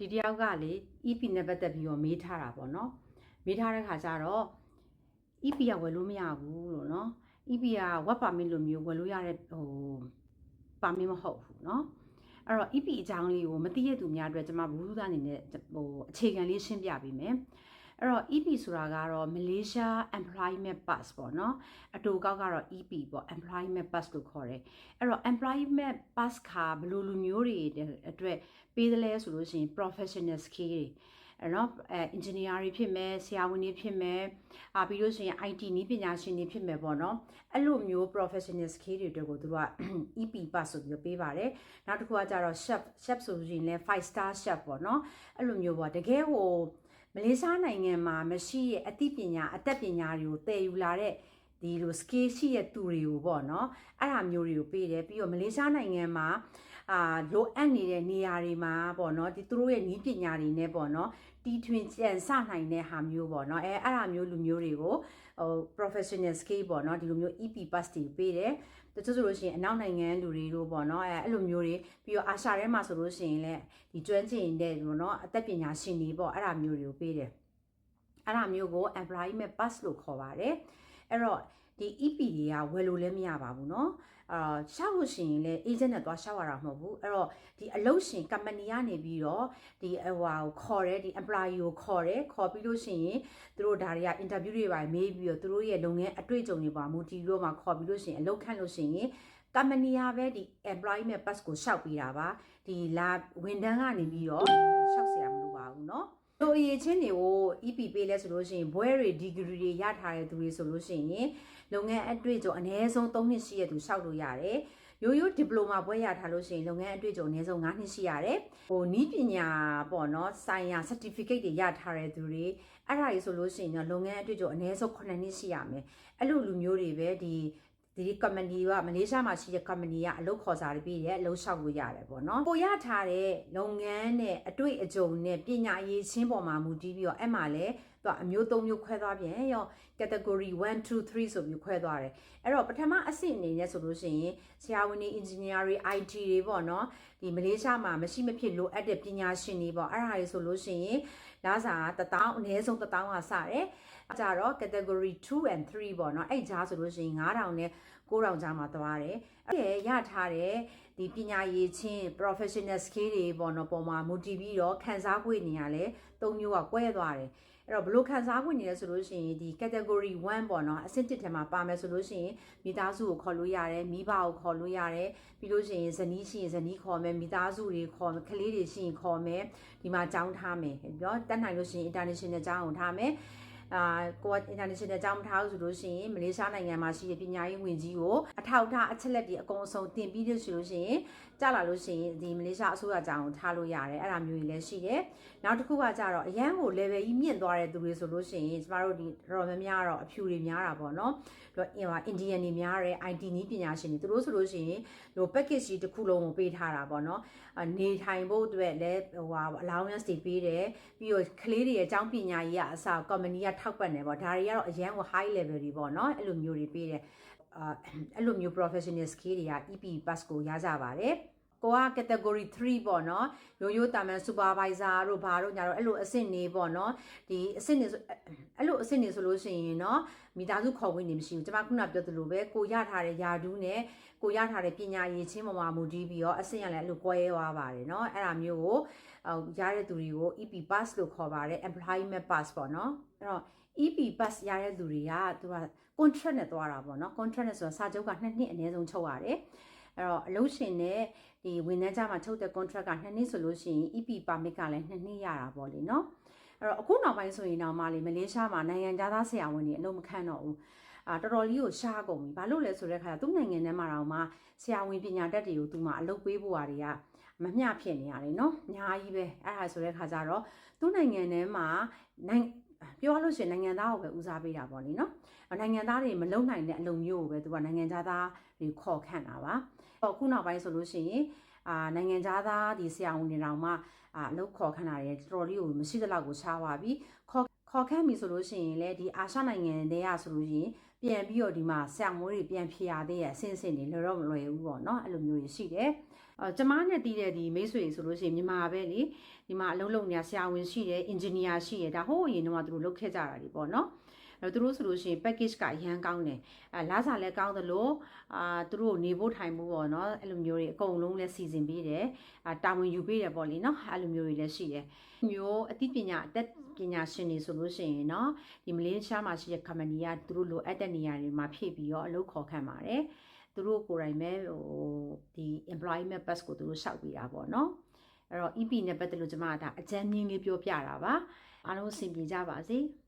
ဒီတယောက်ကလေ EP နဲ့ပတ်သက်ပြီးတော့မေးထားတာပေါ့နော်မေးထားတဲ့ခါကျတော့ EP ကဝယ်လို့မရဘူးလို့နော် EP က web permit လိုမျိုးဝယ်လို့ရတဲ့ဟို permit မဟုတ်ဘူးနော်အဲ့တော့ EP အကြောင်းလေးကိုမသိရသူများအတွက်ကျွန်မဘူးသားအနေနဲ့ဟိုအခြေခံလေးရှင်းပြပေးမယ် အဲ့တော့ EP ဆိုတာကတော့ Malaysia Employment Pass ပေါ့เนาะအတူကောက်ကတော့ EP ပေါ့ Employment Pass လို့ခေါ်တယ်အဲ့တော့ Employment Pass ခါဘယ်လိုလူမျိုးတွေအတွက်ပေးတယ်လဲဆိုလို့ရှိရင် professional skill တွေအဲ့တော့အဲ engineer တွေဖြစ်မယ်ဆရာဝန်တွေဖြစ်မယ်အာပြီးလို့ရှိရင် IT နည်းပညာရှင်တွေဖြစ်မယ်ပေါ့နော်အဲ့လိုမျိုး professional skill တွေအတွက်ကိုသူတို့က EP pass ဆိုပြီးတော့ပေးပါတယ်နောက်တစ်ခုကကြတော့ chef chef ဆိုရင်လည်း5 star chef ပေါ့နော်အဲ့လိုမျိုးပေါ့တကယ်ဟို မလေးရှားနိုင်ငံမှာမရှိရဲ့အသိပညာအသက်ပညာတွေကိုတည်ယူလာတဲ့ဒီလို skill ရှိတဲ့သူတွေကိုပေါ့နော်အဲ့ဒါမျိုးတွေကိုပေးတယ်ပြီးတော့မလေးရှားနိုင်ငံမှာအာလိုအပ်နေတဲ့နေရာတွေမှာပေါ့နော်ဒီသူတို့ရဲ့နည်းပညာတွေနဲ့ပေါ့နော် တီထွင်ကြံစနိုင်တဲ့ဟာမျိုးပေါ့နော်အဲအဲ့ဒါမျိုးလူမျိုးတွေကိုဟို professional skill ပေါ့နော်ဒီလိုမျိုး EP pass တွေပေးတယ်တချို့ဆိုလို့ရှိရင်အနောက်နိုင်ငံလူတွေတို့ပေါ့နော်အဲအဲ့လိုမျိုးတွေပြီးတော့အာရှထဲမှာဆိုလို့ရှိရင်လည်းဒီကျွမ်းကျင်တဲ့ပေါ့နော်အသက်ပညာရှင်တွေပေါ့အဲ့ဒါမျိုးတွေကိုပေးတယ်အဲ့ဒါမျိုးကို employment pass လို့ခေါ်ပါတယ်အဲ့တော့ ဒီ EP တွေကဝယ်လို့လည်းမရပါဘူးเนาะအာရှောက်လို့ရှိရင်လည်း agent နဲ့သွားရှောက်ရတာမဟုတ်ဘူးအဲ့တော့ဒီအလုပ်ရှင် company ကနေပြီးတော့ဒီဟိုဟာကိုခေါ်တယ်ဒီ employee ကိုခေါ်တယ်ခေါ်ပြီးလို့ရှိရင်သူတို့ဒါတွေက interview တွေပါမေးပြီးတော့သူတို့ရဲ့လုပ်ငန်းအတွေ့အကြုံတွေပါမူတည်လို့မှခေါ်ပြီးလို့ရှိရင်အလုပ်ခန့်လို့ရှိရင် company ကပဲဒီ employment pass ကိုရှောက်ပေးတာပါဒီလာဝန်ထမ်းကနေပြီးတော့ရှောက်เสียမလို့ပါဘူးเนาะ တို့အရေးချင်းတွေကို EP ပေးလဲဆိုလို့ရှိရင်ဘွဲတွေ degree တွေရထားတဲ့သူတွေဆိုလို့ရှိရင်လုပ်ငန်းအတွေ့အကြုံအနည်းဆုံး3နှစ်ရှိရသူရှောက်လို့ရတယ်ရိုးရိုးဒီပလိုမာဘွဲရထားလို့ရှိရင်လုပ်ငန်းအတွေ့အကြုံအနည်းဆုံး9နှစ်ရှိရတယ်ဟိုနီးပညာပေါ့နော်ဆိုင်ရာ certificate တွေရထားတဲ့သူတွေအဲ့ဒါကြီးဆိုလို့ရှိရင်တော့လုပ်ငန်းအတွေ့အကြုံအနည်းဆုံး9နှစ်ရှိရမယ်အဲ့လိုလူမျိုးတွေပဲဒီ ဒီ company ကမလေးရှားမှာရှိတဲ့ company ကအလုပ်ခေါ်စာတွေပြီးတယ်အလုပ်လျှောက်လို့ရတယ်ပေါ့နော်ကိုရထားတဲ့လုပ်ငန်းနဲ့အတွေ့အကြုံနဲ့ပညာရေးချင်းပေါ်မှာမူတည်ပြီးတော့အဲ့မှာလည်းသူအမျိုးသုံးမျိုးခွဲသွားပြန်ရော category 1 2 3ဆိုပြီးခွဲသွားတယ်အဲ့တော့ပထမအဆင့်အနေနဲ့ဆိုလို့ရှိရင်ဆရာဝန်တွေ engineer တွေ IT တွေပေါ့နော်ဒီမလေးရှားမှာမရှိမဖြစ်လိုအပ်တဲ့ပညာရှင်တွေပေါ့အဲ့ဒါတွေဆိုလို့ရှိရင်လာစာ1000အနည်းဆုံး1000ကစတယ် ကြတော့ category 2 and 3ပေါ့နော်အဲ့ကြားဆိုလို့ရှိရင်9000နဲ့9000ကြားမှာသွားတယ်အဲ့ရထားတဲ့ဒီပညာရေးချင်း professional skill တွေပေါ့နော်ပုံမှာမူတည်ပြီးတော့ခန်းစား권နေရလဲ၃မျိုးကကွဲသွားတယ်အဲ့တော့ဘလို့ခန်းစား권နေလဲဆိုလို့ရှိရင်ဒီ category 1ပေါ့နော်အဆင့်1ထဲမှာပါမယ်ဆိုလို့ရှိရင်မိသားစုကိုခေါ်လို့ရတယ်မိဘကိုခေါ်လို့ရတယ်ပြီးလို့ရှိရင်ဇနီးရှိရင်ဇနီးခေါ်မယ်မိသားစုတွေခေါ်မယ်ကလေးတွေရှိရင်ခေါ်မယ်ဒီမှာကြောင်းထားမယ်ပြောတက်နိုင်လို့ရှိရင် international ကြောင်းကိုထားမယ် အာကိုက international အကြောင်းမထားဘူးဆိုလို့ရှိရင်မလေးရှားနိုင်ငံမှာရှိတဲ့ပညာရေးဝန်ကြီးကိုအထောက်အထားအချက်လက်တွေအကုန်အစုံတင်ပြီးလို့ဆိုလို့ရှိရင်ကြာလာလို့ရှိရင်ဒီမလေးရှားအစိုးရအကြောင်းကိုထားလို့ရတယ်အဲ့ဒါမျိုးကြီးလည်းရှိတယ်နောက်တစ်ခုကကြတော့အရန်ကို level ကြီးမြင့်သွားတဲ့သူတွေဆိုလို့ရှိရင်ကျမတို့ဒီတော်များများတော့အဖြူတွေများတာပေါ့နော်ပြီးတော့ဟို Indian တွေများတယ် IT နည်းပညာရှင်တွေသူတို့ဆိုလို့ရှိရင်ဟို package ကြီးတစ်ခုလုံးကိုပေးထားတာပေါ့နော်နေထိုင်ဖို့အတွက်လည်းဟိုဟာ allowance တွေပေးတယ်ပြီးတော့ကလေးတွေရဲ့အကြောင်းပညာရေးကအစ company ကထောက်ပံ့တယ်ပေါ့ဒါတွေကတော့အရန်ကို high level တွေပေါ့နော်အဲ့လိုမျိုးတွေပေးတယ်အာအဲ့လိုမျိုး professional skill တွေက EP pass ကိုရကြပါတယ် ကိုက category 3ပေါ့နော်ရိုးရိုးတာမန် supervisor တို့ဘာတို့ညာတို့အဲ့လိုအဆင့်နေပေါ့နော်ဒီအဆင့်နေဆိုအဲ့လိုအဆင့်နေဆိုလို့ရှိရင်နော်မိသားစုခေါ်ဝင်နေမရှိဘူးကျွန်မခုနပြောသလိုပဲကိုရထားတဲ့ယာဒူးနဲ့ကိုရထားတဲ့ပညာရည်ချင်းပေါ်မှာမူတည်ပြီးတော့အဆင့်ရလည်းအဲ့လိုကွဲသွားပါတယ်နော်အဲ့ဒါမျိုးကိုရတဲ့သူတွေကို EP pass လို့ခေါ်ပါတယ် employment pass ပေါ့နော်အဲ့တော့ EP pass ရတဲ့သူတွေကသူက contract နဲ့သွားတာပေါ့နော် contract နဲ့ဆိုတာစာချုပ်က2နှစ်အနည်းဆုံးချုပ်ရတယ် အဲ့တော့အလုပ်ရှင်နဲ့ဒီဝန်ထမ်းကြားမှာချုပ်တဲ့ contract က2နှစ်ဆိုလို့ရှိရင် EP permit ကလည်း2နှစ်ရတာပေါ့လေနော်အဲ့တော့အခုနောက်ပိုင်းဆိုရင်တော့မလေးမလေးရှားမှာနိုင်ငံသားဆရာဝန်တွေအလုပ်မခန့်တော့ဘူးအာတော်တော်လေးကိုရှားကုန်ပြီဘာလို့လဲဆိုတဲ့ခါကျသူ့နိုင်ငံထဲမှာတော့မှဆရာဝန်ပညာတတ်တွေကိုသူမှအလုပ်ပေးဖို့ဟာတွေကမမျှဖြစ်နေရတယ်နော်အများကြီးပဲအဲ့ဒါဆိုတဲ့ခါကျတော့သူ့နိုင်ငံထဲမှာနိုင် ပြောလို့ရှိရင်နိုင်ငံသားကိုပဲဦးစားပေးတာပေါ့လေနော်နိုင်ငံသားတွေမလုံနိုင်တဲ့အလုပ်မျိုးကိုပဲသူကနိုင်ငံသားတွေခေါ်ခန့်တာပါအခုနောက်ပိုင်းဆိုလို့ရှိရင်အာနိုင်ငံသားဒီဆရာဝန်တွေတောင်မှအာအလုပ်ခေါ်ခန့်တာတွေတော်တော်လေးကိုမရှိသလောက်ကိုရှားသွားပြီခေါ်ခေါ်ခန့်ပြီဆိုလို့ရှိရင်လည်းဒီအာရှနိုင်ငံတွေကဆိုလို့ရှိရင်ပြန်ပြီးတော့ဒီမှာဆရာမိုးတွေပြန်ဖြေရသေးရဲ့အဆင့်ဆင့်တွေလောတော့မလွယ်ဘူးပေါ့နော်အဲ့လိုမျိုးတွေရှိတယ်အော် ကျမနဲ့တည်တဲ့ဒီမိတ်ဆွေဆိုလို့ရှိရင်မြန်မာပဲလေဒီမှာအလုံးလုံးညာဆရာဝန်ရှိတယ်အင်ဂျင်နီယာရှိတယ်ဒါဟိုးအရင်တော့သူတို့လုပ်ခဲ့ကြတာဒီပေါ့နော်အဲ့တော့သူတို့ဆိုလို့ရှိရင် package ကအရန်ကောင်းတယ်အဲလာစားလည်းကောင်းသလိုအာသူတို့နေဖို့ထိုင်ဖို့ပေါ့နော်အဲ့လိုမျိုးတွေအကုန်လုံးလည်းစီစဉ်ပေးတယ်အာတာဝန်ယူပေးတယ်ပေါ့လေနော်အဲ့လိုမျိုးတွေလည်းရှိတယ်မျိုးအသိပညာအသက်ပညာရှင်တွေဆိုလို့ရှိရင်เนาะဒီမလေးရှားမှာရှိတဲ့ company ကသူတို့လိုအပ်တဲ့နေရာတွေမှာဖြည့်ပြီးတော့အလုပ်ခေါ်ခံပါတယ် သူတို့ကိုယ်တိုင်ပဲဟိုဒီ employment pass ကိုသူတို့လျှောက်ပေးတာပေါ့နော်အဲ့တော့ EP နဲ့ပတ်သက်လို့ကျွန်မဒါအကြမ်းမြင့်လေးပြောပြတာပါအားလုံးအဆင်ပြေကြပါစေ။